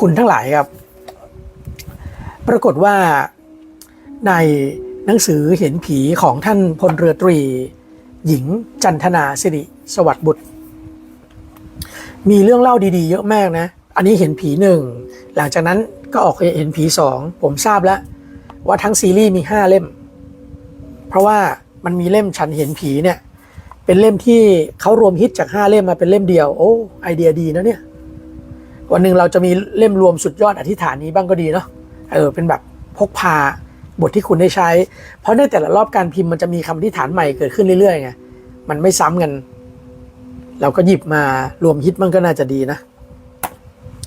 คุณทั้งหลายครับ ปรากฏว่าในหนังสือเห็นผีของท่านพลเรือตรี หญิงจันทนาสิริสวัสดิ์บุตร มีเรื่องเล่าดีๆ เยอะมากนะ อันนี้เห็นผีหนึ่งหลังจากนั้นก็ออกเห็นผีสองผมทราบแล้วว่าทั้งซีรีส์มีห้าเล่ม เพราะว่ามันมีเล่มฉันเห็นผีเนี่ย เป็นเล่มที่เขารวมฮิตจากห้าเล่มมาเป็นเล่มเดียว โอ้ไอเดียดีนะเนี่ย วันหนึ่งเราจะมีเล่มรวมสุดยอดอธิษฐานนี้บ้างก็ดีเนาะเออเป็นแบบพกพาบทที่คุณได้ใช้ เพราะในแต่ละรอบการพิมพ์มันจะมีคำอธิษฐานใหม่เกิดขึ้นเรื่อยๆไงมันไม่ซ้ำกันเราก็หยิบมารวมฮิตมันก็น่าจะดีนะ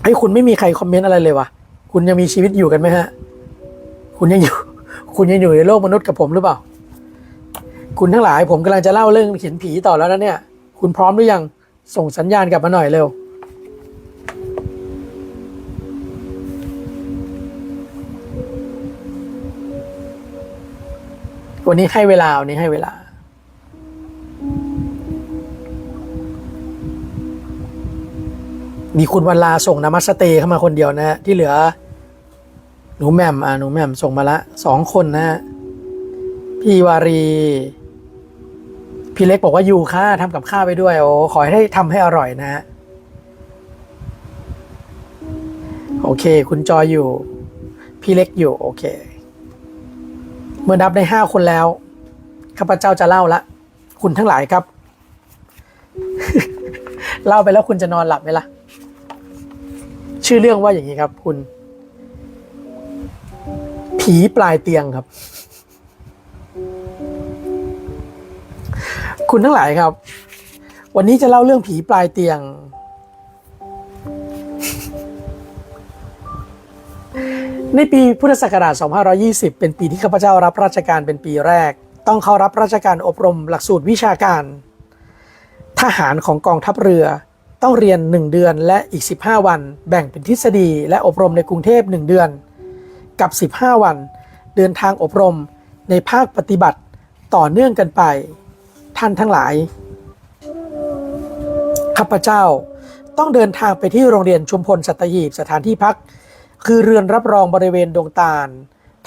ไอ้คุณไม่มีใครคอมเมนต์อะไรเลยวะคุณยังมีชีวิตอยู่กันไหมฮะ คุณยังอยู่ คุณยังอยู่ในโลกมนุษย์กับผมหรือเปล่า คุณทั้งหลายผมกำลังจะเล่าเรื่องเห็นผีต่อแล้วนะเนี่ย คุณพร้อมหรือยังส่งสัญญาณกลับมาหน่อยเร็ว วันนี้ให้เวลาวันนี้ให้เวลา มีคุณวันลาส่งนามัสเตเข้ามาคนเดียวนะฮะที่เหลือ หนูแม่มอะหนูแม่มส่งมาละสองคนนะฮะพี่วารี พี่เล็กบอกว่าอยู่ค่ะทำกับข้าวไปด้วย โอ้ขอให้ทำให้อร่อยนะฮะโอเค คุณจอยอยู่ พี่เล็กอยู่ โอเค เมื่อนับได้ห้าคนแล้ว ข้าพเจ้าจะเล่าละ คุณทั้งหลายครับ เล่าไปแล้วคุณจะนอนหลับไหมล่ะ ชื่อเรื่องว่าอย่างนี้ครับ คุณ ผีปลายเตียงครับ คุณทั้งหลายครับ วันนี้จะเล่าเรื่องผีปลายเตียง ในปีพุทธศักราช 2520 เป็นปีที่ข้าพเจ้ารับราชการเป็นปีแรก ต้องเข้ารับราชการอบรมหลักสูตรวิชาการ ทหารของกองทัพเรือ ต้องเรียน 1 เดือนและอีก 15 วัน แบ่งเป็นทฤษฎีและอบรมในกรุงเทพ 1 เดือน กับ 15 วัน เดินทางอบรมในภาคปฏิบัติต่อเนื่องกันไป ท่านทั้งหลายข้าพเจ้าต้องเดินทางไปที่โรงเรียนชุมพลสัตหีบสถานที่พัก คือเรือนรับรองบริเวณดงตาล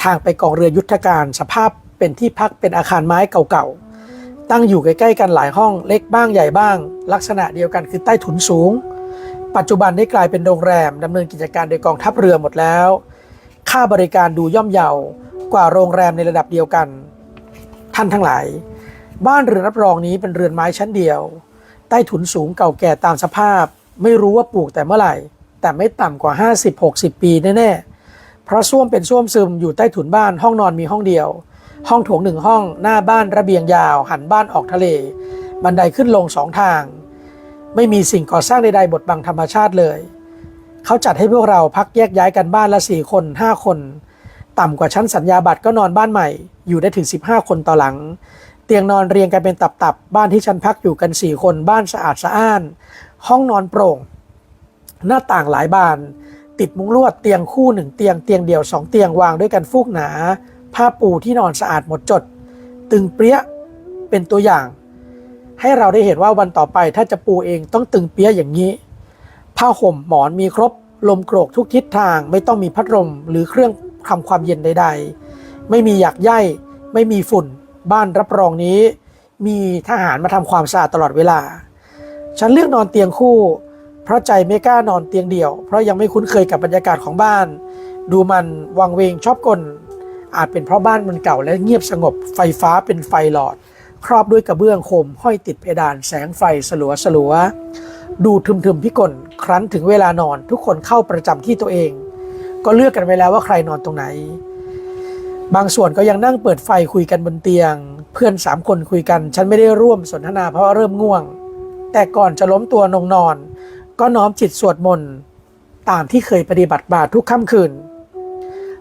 ทางไปกองเรือยุทธการสภาพเป็นที่พักเป็นอาคารไม้เก่าๆ ตั้งอยู่ใกล้ๆกันหลายห้องเล็กบ้างใหญ่บ้าง ลักษณะเดียวกันคือใต้ถุนสูง ปัจจุบันได้กลายเป็นโรงแรมดำเนินกิจการโดยกองทัพเรือหมดแล้ว ค่าบริการดูย่อมเยาวกว่าโรงแรมในระดับเดียวกัน ท่านทั้งหลาย บ้านเรือนรับรองนี้เป็นเรือนไม้ชั้นเดียว ใต้ถุนสูงเก่าแก่ตามสภาพ ไม่รู้ว่าปลูกแต่เมื่อไหร่ แต่ไม่ต่ำกว่า 50-60 ปีแน่ๆ เพราะส้วมเป็นส้วมซึมอยู่ใต้ถุนบ้านห้องนอนมีห้องเดียว ห้องโถงหนึ่งห้องหน้าบ้านระเบียงยาว หันบ้านออกทะเล บันไดขึ้นลงสองทาง ไม่มีสิ่งก่อสร้างใดๆบดบังธรรมชาติเลย เขาจัดให้พวกเราพักแยกย้ายกันบ้านละสี่คนห้าคน ต่ำกว่าชั้นสัญญาบัตรก็นอนบ้านใหม่ อยู่ได้ถึง 15 คนต่อหลังเตียงนอนเรียงกันเป็นตับๆ บ้านที่ฉันพักอยู่กัน4คน บ้านสะอาดสะอ้าน ห้องนอนโปร่ง หน้าต่างหลายบาน ติดมุ้งลวดเตียงคู่หนึ่งเตียงเตียงเดี่ยวสองเตียงวางด้วยกันฟูกหนา ผ้าปูที่นอนสะอาดหมดจด ตึงเปรี้ยเป็นตัวอย่าง ให้เราได้เห็นว่าวันต่อไปถ้าจะปูเองต้องตึงเปี้ยอย่างนี้ ผ้าห่มหมอนมีครบ ลมโกรกทุกทิศทางไม่ต้องมีพัดลมหรือเครื่องทำความเย็นใด ๆ ไม่มีหยักใยไม่มีฝุ่น บ้านรับรองนี้ มีทหารมาทำความสะอาดตลอดเวลา ฉันเลือกนอนเตียงคู่ เพราะใจไม่กล้านอนเตียงเดี่ยว เพราะยังไม่คุ้นเคยกับบรรยากาศของบ้าน ดูมันวังเวงชอบกล อาจเป็นเพราะบ้านมันเก่าและเงียบสงบ ไฟฟ้าเป็นไฟหลอด ครอบด้วยกระเบื้องโคมห้อยติดเพดานแสงไฟสลัวสลัวๆดูทึมๆพิกลครั้นถึงเวลานอนทุกคนเข้าประจำที่ตัวเอง ก็เลือกกันไว้แล้วว่าใครนอนตรงไหน บางส่วนก็ยังนั่งเปิดไฟคุยกันบนเตียง เพื่อนสามคนคุยกัน ฉันไม่ได้ร่วมสนทนาเพราะว่าเริ่มง่วง แต่ก่อนจะล้มตัวนงนอน ก็น้อมจิตสวดมนต์ตามที่เคยปฏิบัติมาทุกค่ำคืน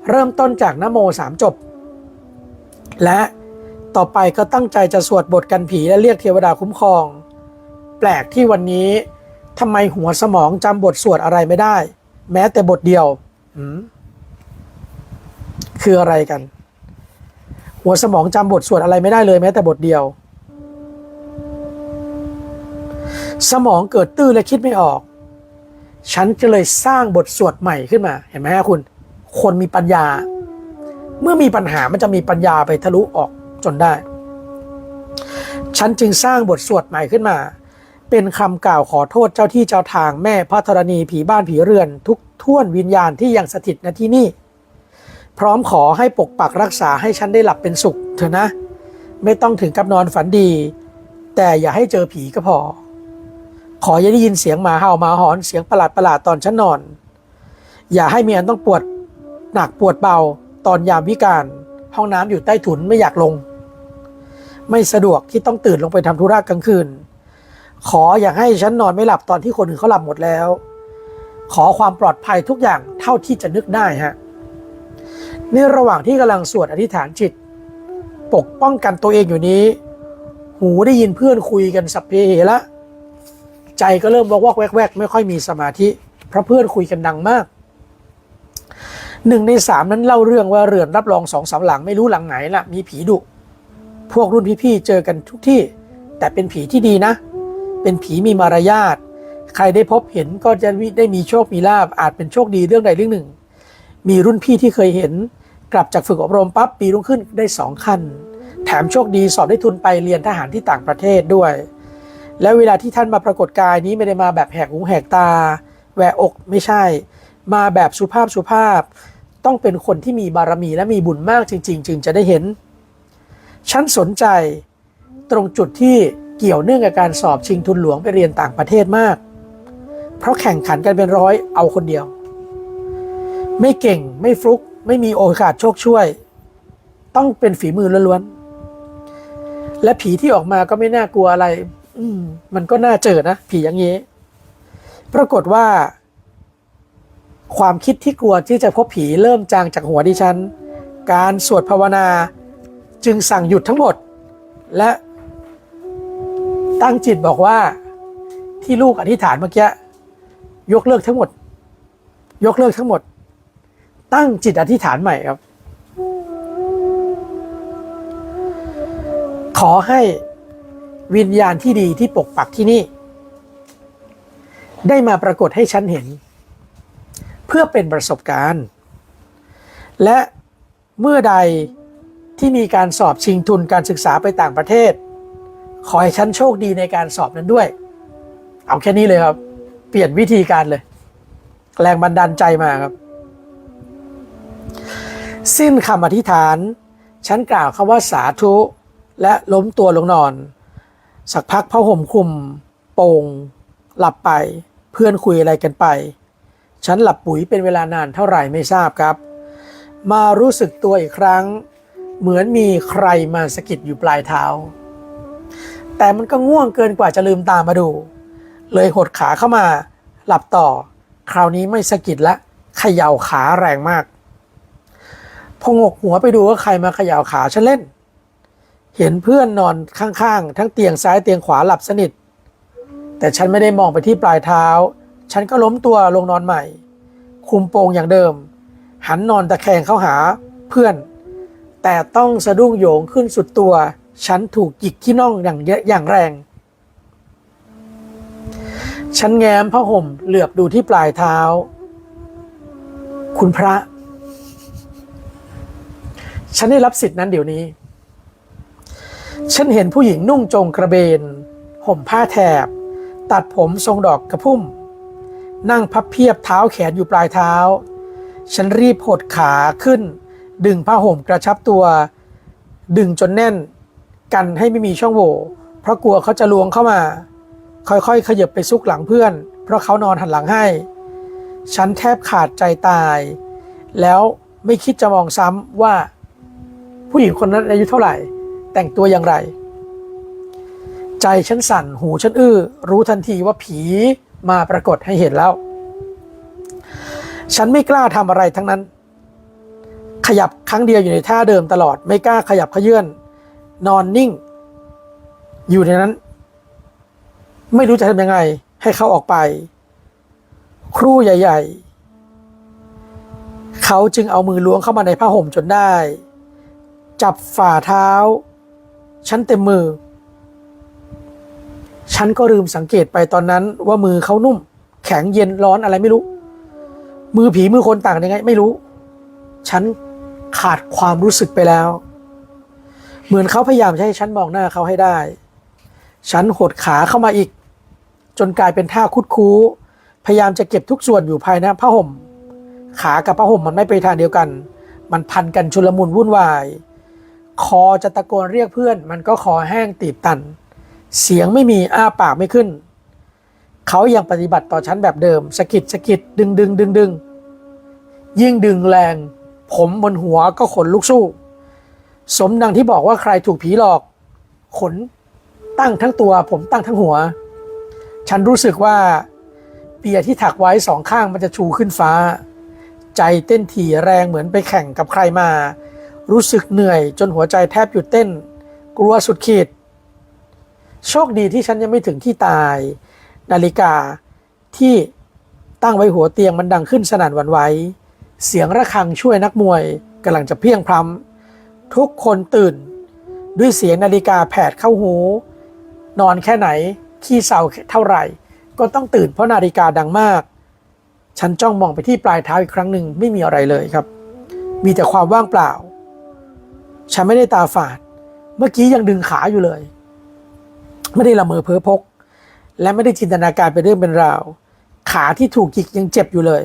เริ่มต้นจากนโมสามจบ และต่อไปก็ตั้งใจจะสวดบทกันผีและเรียกเทวดาคุ้มครอง แปลกที่วันนี้ทำไมหัวสมองจำบทสวดอะไรไม่ได้ แม้แต่บทเดียวคืออะไรกัน หัวสมองจำบทสวดอะไรไม่ได้เลยแม้แต่บทเดียว สมองเกิดตื้อและคิดไม่ออก ฉันก็เลยสร้างบทสวดใหม่ขึ้นมา เห็นไหมฮะคุณ คนมีปัญญา เมื่อมีปัญหามันจะมีปัญญาไปทะลุออกจนได้ ฉันจึงสร้างบทสวดใหม่ขึ้นมา เป็นคำกล่าวขอโทษเจ้าที่เจ้าทางแม่พระธรณีผีบ้านผีเรือน ทุกท่วนวิญญาณที่ยังสถิตณที่นี่ พร้อมขอให้ปกปักรักษาให้ฉันได้หลับเป็นสุขเถอะนะ ไม่ต้องถึงกับนอนฝันดี แต่อย่าให้เจอผีก็พอ ขออย่าได้ยินเสียงหมาเห่าหมาหอนเสียงประหลาดประหลาดตอนฉันนอน อย่าให้มีอันต้องปวดหนักปวดเบาตอนยามวิการ ห้องน้ำอยู่ใต้ถุนไม่อยากลง ไม่สะดวกที่ต้องตื่นลงไปทำธุระกลางคืน ขออย่าให้ฉันนอนไม่หลับตอนที่คนอื่นเขาหลับหมดแล้ว ขอความปลอดภัยทุกอย่างเท่าที่จะนึกได้ฮะในระหว่างที่กำลังสวดอธิษฐานจิต ปกป้องกันตัวเองอยู่นี้ หูได้ยินเพื่อนคุยกันสัพเพเหระ ใจก็เริ่มวอกวอกแวกแวกไม่ค่อยมีสมาธิเพราะเพื่อนคุยกันดังมากหนึ่งในสามนั้นเล่าเรื่องว่าเรือนรับรองสองสามหลังไม่รู้หลังไหนล่ะ มีผีดุพวกรุ่นพี่ๆเจอกันทุกที่ แต่เป็นผีที่ดีนะ เป็นผีมีมารยาทใครได้พบเห็นก็จะได้มีโชคมีลาบอาจเป็นโชคดีเรื่องใดเรื่องหนึ่ง มีรุ่นพี่ที่เคยเห็น กลับจากฝึกอบรมปั๊บปีรุ่งขึ้นได้สองขั้น แถมโชคดีสอบได้ทุนไปเรียนทหารที่ต่างประเทศด้วย แล้วเวลาที่ท่านมาปรากฏกายนี้ไม่ได้มาแบบแหกหูแหกตา แหวกอกไม่ใช่ มาแบบสุภาพสุภาพ ต้องเป็นคนที่มีบารมีและมีบุญมากจริง ๆ จึงจะได้เห็น ฉันสนใจตรงจุดที่เกี่ยวเนื่องกับการสอบชิงทุนหลวงไปเรียนต่างประเทศมาก เพราะแข่งขันกันเป็นร้อยเอาคนเดียว ไม่เก่งไม่ฟลุกไม่มีโอกาสโชคช่วย ต้องเป็นฝีมือล้วนๆและผีที่ออกมาก็ไม่น่ากลัวอะไร อืม มันก็น่าเจอนะผีอย่างนี้ ปรากฏว่า ความคิดที่กลัวที่จะพบผีเริ่มจางจากหัวดิฉัน การสวดภาวนาจึงสั่งหยุดทั้งหมด และตั้งจิตบอกว่าที่ลูกอธิษฐานเมื่อกี้ยกเลิกทั้งหมด ยกเลิกทั้งหมด ตั้งจิตอธิษฐานใหม่ครับ ขอให้ วิญญาณที่ดีที่ปกปักที่นี่ ได้มาปรากฏให้ฉันเห็น เพื่อเป็นประสบการณ์ และเมื่อใดที่มีการสอบชิงทุนการศึกษาไปต่างประเทศ ขอให้ฉันโชคดีในการสอบนั้นด้วย เอาแค่นี้เลยครับ เปลี่ยนวิธีการเลย แรงบันดาลใจมาครับ สิ้นคำอธิษฐาน ฉันกล่าวคำว่าสาธุและล้มตัวลงนอน สักพักผ้าห่มคลุมโป่งหลับไป เพื่อนคุยอะไรกันไป ฉันหลับปุ๋ยเป็นเวลานานเท่าไหร่ไม่ทราบครับ มารู้สึกตัวอีกครั้ง เหมือนมีใครมาสะกิดอยู่ปลายเท้า แต่มันก็ง่วงเกินกว่าจะลืมตามาดู เลยหดขาเข้ามา หลับต่อ คราวนี้ไม่สะกิดละเขย่าขาแรงมากพองกหัวไปดูว่าใครมาเขย่าขาฉันเล่น เห็นเพื่อนนอนข้างๆ ทั้งเตียงซ้ายเตียงขวาหลับสนิท แต่ฉันไม่ได้มองไปที่ปลายเท้า ฉันก็ล้มตัวลงนอนใหม่ คุมโปงอย่างเดิม หันนอนตะแคงเข้าหาเพื่อน แต่ต้องสะดุ้งโยงขึ้นสุดตัว ฉันถูกจิกที่น่องอย่างเยอะอย่างแรง ฉันแง้มผ้าห่มเหลือบดูที่ปลายเท้า คุณพระ ฉันได้รับสิทธินั้นเดี๋ยวนี้ ฉันเห็นผู้หญิงนุ่งโจงกระเบน ห่มผ้าแถบ ตัดผมทรงดอกกระพุ่ม นั่งพับเพียบเท้าแขนอยู่ปลายเท้า ฉันรีบหดขาขึ้น ดึงผ้าห่มกระชับตัว ดึงจนแน่น กันให้ไม่มีช่องโหว่เพราะกลัวเขาจะลวงเข้ามา ค่อยๆ ขยับไปซุกหลังเพื่อน เพราะเขานอนหันหลังให้ ฉันแทบขาดใจตาย แล้วไม่คิดจะมองซ้ำว่า ผู้หญิงคนนั้นอายุเท่าไหร่ แต่งตัวอย่างไร ใจฉันสั่นหูฉันอื้อ รู้ทันทีว่าผีมาปรากฏให้เห็นแล้ว ฉันไม่กล้าทำอะไรทั้งนั้น ขยับครั้งเดียวอยู่ในท่าเดิมตลอด ไม่กล้าขยับขยื่นนอนนิ่ง อยู่ในนั้น ไม่รู้จะทำยังไง ให้เขาออกไป ครูใหญ่ ๆ เขาจึงเอามือล้วงเข้ามาในผ้าห่มจนได้ จับฝ่าเท้า ฉันเต็มมือ ฉันก็ลืมสังเกตไปตอนนั้นว่ามือเขานุ่ม แข็งเย็นร้อนอะไรไม่รู้ มือผีมือคนต่างยังไง ไม่รู้ ฉันขาดความรู้สึกไปแล้ว เหมือนเขาพยายามจะให้ฉันมองหน้าเขาให้ได้ ฉันหดขาเข้ามาอีก จนกลายเป็นท่าคุดคู้ พยายามจะเก็บทุกส่วนอยู่ภายในผ้าห่ม ขากับผ้าห่มมันไม่ไปทางเดียวกัน มันพันกันชุลมุนวุ่นวาย คอจะตะโกนเรียกเพื่อน มันก็คอแห้งตีบตัน เสียงไม่มีอ้าปากไม่ขึ้น เขายังปฏิบัติต่อฉันแบบเดิมสะกิดสะกิดดึงดึงดึงดึงยิ่งดึงแรง ผมบนหัวก็ขนลุกสู้ สมดังที่บอกว่าใครถูกผีหลอก ขนตั้งทั้งตัว ผมตั้งทั้งหัว ฉันรู้สึกว่าเปียที่ถักไว้สองข้างมันจะชูขึ้นฟ้า ใจเต้นถี่แรงเหมือนไปแข่งกับใครมา รู้สึกเหนื่อยจนหัวใจแทบหยุดเต้น กลัวสุดขีด โชคดีที่ฉันยังไม่ถึงที่ตาย นาฬิกาที่ตั้งไว้หัวเตียงมันดังขึ้นสนั่นหวันไหวเสียงระฆังช่วยนักมวยกำลังจะเพียงพร้ำทุกคนตื่น ด้วยเสียงนาฬิกาแผดเข้าหู นอนแค่ไหน ขี้เศร้าเท่าไหร่ ก็ต้องตื่นเพราะนาฬิกาดังมาก ฉันจ้องมองไปที่ปลายเท้าอีกครั้งหนึ่งไม่มีอะไรเลยครับ มีแต่ความว่างเปล่า ฉันไม่ได้ตาฝาด เมื่อกี้ยังดึงขาอยู่เลย ไม่ได้ละเมอเพ้อพก และไม่ได้จินตนาการเป็นเรื่องเป็นราว ขาที่ถูกหยิกยังเจ็บอยู่เลย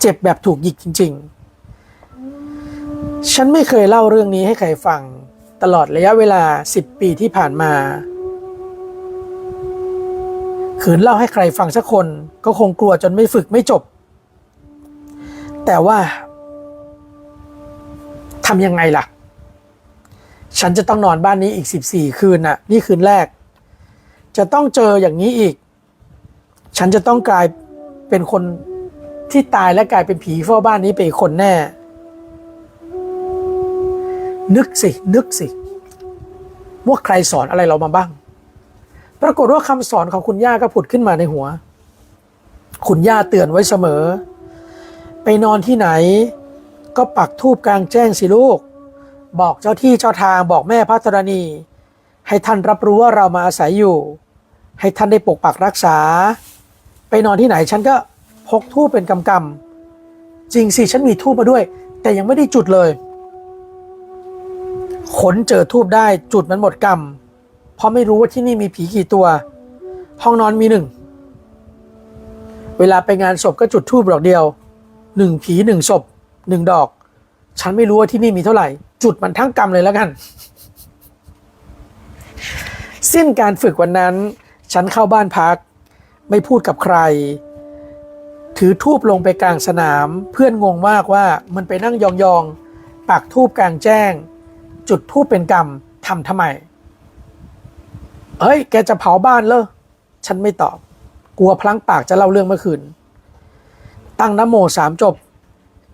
เจ็บแบบถูกหยิกจริง ๆ ฉันไม่เคยเล่าเรื่องนี้ให้ใครฟัง ตลอดระยะเวลาสิบปีที่ผ่านมาขืนเล่าให้ใครฟังสักคนก็คงกลัวจนไม่ฝึกไม่จบ แต่ว่า ทำยังไงล่ะ ฉันจะต้องนอนบ้านนี้อีกสิบสี่คืนน่ะ นี่คืนแรก จะต้องเจออย่างนี้อีก ฉันจะต้องกลายเป็นคนที่ตายและกลายเป็นผีเฝ้าบ้านนี้ไปอีกคนแน่ นึกสิ นึกสิว่าใครสอนอะไรเรามาบ้าง ปรากฏว่าคำสอนของคุณย่าก็ผุดขึ้นมาในหัว คุณย่าเตือนไว้เสมอ ไปนอนที่ไหน ก็ปักทูบกลางแจ้งสิลูก บอกเจ้าที่เจ้าทางบอกแม่พระธรณี ให้ท่านรับรู้ว่าเรามาอาศัยอยู่ ให้ท่านได้ปกปักรักษา ไปนอนที่ไหนฉันก็พกทูบเป็นกำกำจริงสิฉันมีทูบมาด้วย แต่ยังไม่ได้จุดเลย ขนเจอทูบได้จุดมันหมดกรรมเพราะไม่รู้ว่าที่นี่มีผีกี่ตัว ห้องนอนมีหนึ่งเวลาไปงานศพก็จุดทูบดอกเดียวหนึ่งผีหนึ่งศพ หนึ่งดอก ฉันไม่รู้ว่าที่นี่มีเท่าไหร่ จุดมันทั้งกรรมเลยแล้วกัน สิ้นการฝึกวันนั้น ฉันเข้าบ้านพัก ไม่พูดกับใคร ถือทูบลงไปกลางสนาม เพื่อนงงมากว่ามันไปนั่งยองๆปักทูบกลางแจ้ง จุดทูบเป็นกรรมทำทำไมเฮ้ย แกจะเผาบ้านเลยฉันไม่ตอบ กลัวพลั้งปากจะเล่าเรื่องเมื่อคืน ตั้งนโมสามจบ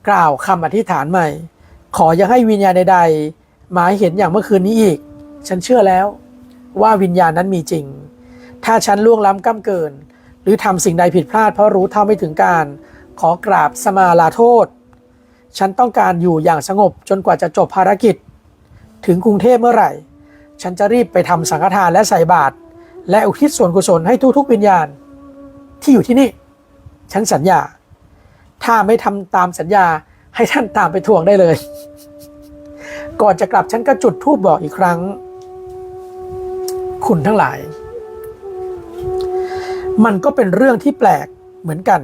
กล่าวคำอธิษฐานใหม่ ขออย่าให้วิญญาณใดๆมาให้เห็นอย่างเมื่อคืนนี้อีก ฉันเชื่อแล้วว่าวิญญาณนั้นมีจริง ถ้าฉันล่วงล้ำก้ำเกิน หรือทำสิ่งใดผิดพลาดเพราะรู้เท่าไม่ถึงการ ขอกราบสมาลาโทษ ฉันต้องการอยู่อย่างสงบจนกว่าจะจบภารกิจ ถึงกรุงเทพเมื่อไหร่ ฉันจะรีบไปทำสังฆทานและใส่บาตรและอุทิศส่วนกุศลให้ทุกๆ วิญญาณ ที่อยู่ที่นี่ ฉันสัญญา ถ้าไม่ทำตามสัญญาให้ท่านตามไปทวงได้เลย ก่อนจะกลับฉันก็จุดธูปบอกอีกครั้ง คุณทั้งหลาย มันก็เป็นเรื่องที่แปลกเหมือนกัน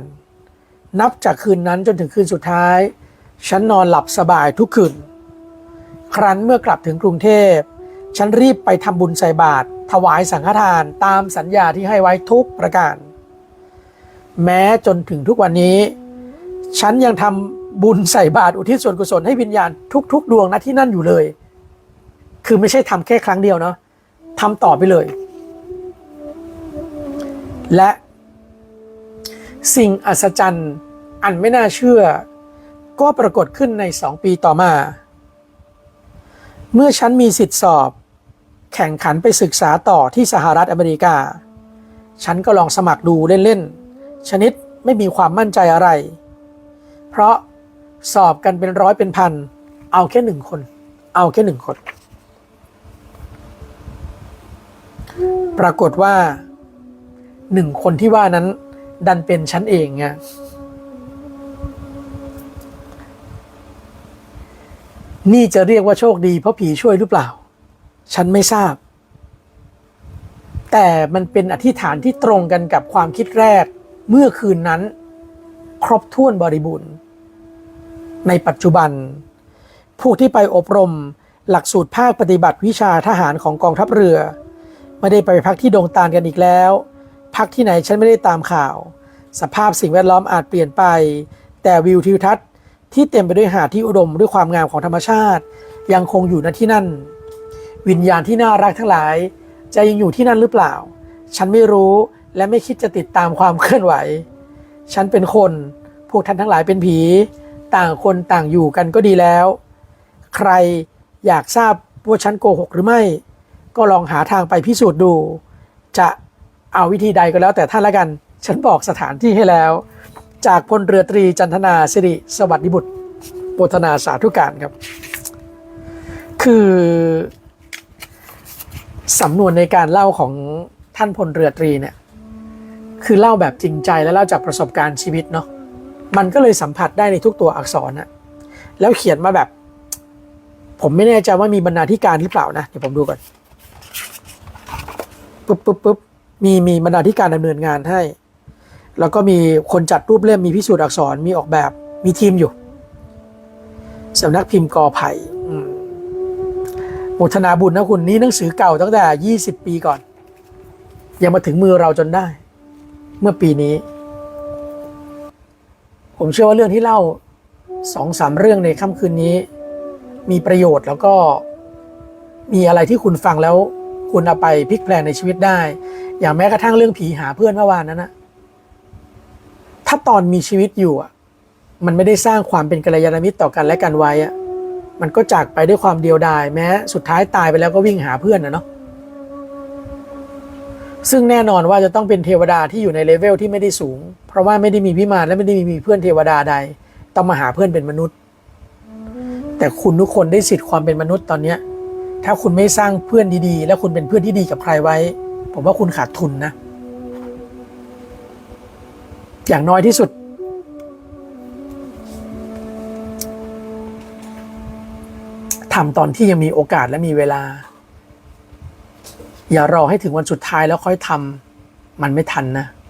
นับจากคืนนั้นจนถึงคืนสุดท้าย ฉันนอนหลับสบายทุกคืน ครั้นเมื่อกลับถึงกรุงเทพ ฉันรีบไปทำบุญใส่บาตรถวายสังฆทานตามสัญญาที่ให้ไว้ทุกประการ แม้จนถึงทุกวันนี้ ฉันยังทำบุญใส่บาตรอุทิศส่วนกุศลให้วิญญาณทุก ๆ ดวงนะที่นั่นอยู่เลย คือไม่ใช่ทำแค่ครั้งเดียวเนาะทำต่อไปเลย และสิ่งอัศจรรย์อันไม่น่าเชื่อ ก็ปรากฏขึ้นในสองปีต่อมา เมื่อฉันมีสิทธิสอบ แข่งขันไปศึกษาต่อที่สหรัฐอเมริกา ฉันก็ลองสมัครดูเล่น ๆ ชนิดไม่มีความมั่นใจอะไร เพราะสอบกันเป็นร้อยเป็นพัน เอาแค่หนึ่งคน เอาแค่หนึ่งคน ปรากฏว่าหนึ่งคนที่ว่านั้น ดันเป็นฉันเองไงนี่จะเรียกว่าโชคดีเพราะผีช่วยหรือเปล่า ฉันไม่ทราบ แต่มันเป็นอธิษฐานที่ตรงกันกับความคิดแรกเมื่อคืนนั้น ครบถ้วนบริบูรณ์ ในปัจจุบัน ผู้ที่ไปอบรมหลักสูตรภาคปฏิบัติวิชาทหารของกองทัพเรือ ไม่ได้ไปพักที่ดงตาลกันอีกแล้ว พักที่ไหนฉันไม่ได้ตามข่าว สภาพสิ่งแวดล้อมอาจเปลี่ยนไป แต่วิวทิวทัศน์ที่เต็มไปด้วยหาดที่อุดมด้วยความงามของธรรมชาติ ยังคงอยู่ณที่นั่น วิญญาณที่น่ารักทั้งหลาย จะยังอยู่ที่นั่นหรือเปล่า ฉันไม่รู้และไม่คิดจะติดตามความเคลื่อนไหว ฉันเป็นคน พวกท่านทั้งหลายเป็นผี ต่างคนต่างอยู่กันก็ดีแล้ว ใครอยากทราบว่าฉันโกหกหรือไม่ ก็ลองหาทางไปพิสูจน์ดู จะเอาวิธีใดก็แล้วแต่ท่านละกัน ฉันบอกสถานที่ให้แล้ว จากพลเรือตรีจันทนาสิริสวัสดิบุตรโปธนาสาธุการครับ คือสำนวนในการเล่าของท่านพลเรือตรีเนี่ย คือเล่าแบบจริงใจและเล่าจากประสบการณ์ชีวิตเนาะมันก็เลยสัมผัสได้ในทุกตัวอักษรนะแล้วเขียนมาแบบ ผมไม่แน่ใจว่ามีบรรณาธิการหรือเปล่านะเดี๋ยวผมดูก่อนปุ๊บปุ๊บปุ๊บมีมีบรรณาธิการดำเนินงานให้ แล้วก็มีคนจัดรูปเล่มมีพิสูจน์อักษรมีออกแบบมีทีมอยู่สำนักพิมพ์กอไผ่มโมทนาบุญนะคุณนี่หนังสือเก่าตั้งแต่ 20 ปีก่อน ยังมาถึงมือเราจนได้ เมื่อปีนี้ ผมเชื่อว่าเรื่องที่เล่าสองสามเรื่องในค่ำคืนนี้ มีประโยชน์แล้วก็มีอะไรที่คุณฟังแล้ว คุณเอาไปพลิกแพลงในชีวิตได้ อย่างแม้กระทั่งเรื่องผีหาเพื่อนเมื่อวานนั้นนะถ้าตอนมีชีวิตอยู่อะ มันไม่ได้สร้างความเป็นกัลยาณมิตรต่อกันและกันไว้อะมันก็จากไปด้วยความเดียวดายแม้ สุดท้ายตายไปแล้วก็วิ่งหาเพื่อนนะเนาะ ซึ่งแน่นอนว่าจะต้องเป็นเทวดาที่อยู่ในเลเวลที่ไม่ได้สูง เพราะว่าไม่ได้มีวิมานและไม่ได้มีเพื่อนเทวดาใด ต้องมาหาเพื่อนเป็นมนุษย์ แต่คุณทุกคนได้สิทธิ์ความเป็นมนุษย์ตอนเนี้ยถ้าคุณไม่สร้างเพื่อนดีๆ แล้วคุณเป็นเพื่อนที่ดีกับใครไว้ ผมว่าคุณขาดทุนนะ อย่างน้อยที่สุด ทำตอนที่ยังมีโอกาสและมีเวลา อย่ารอให้ถึงวันสุดท้ายแล้วค่อยทำมันไม่ทันนะ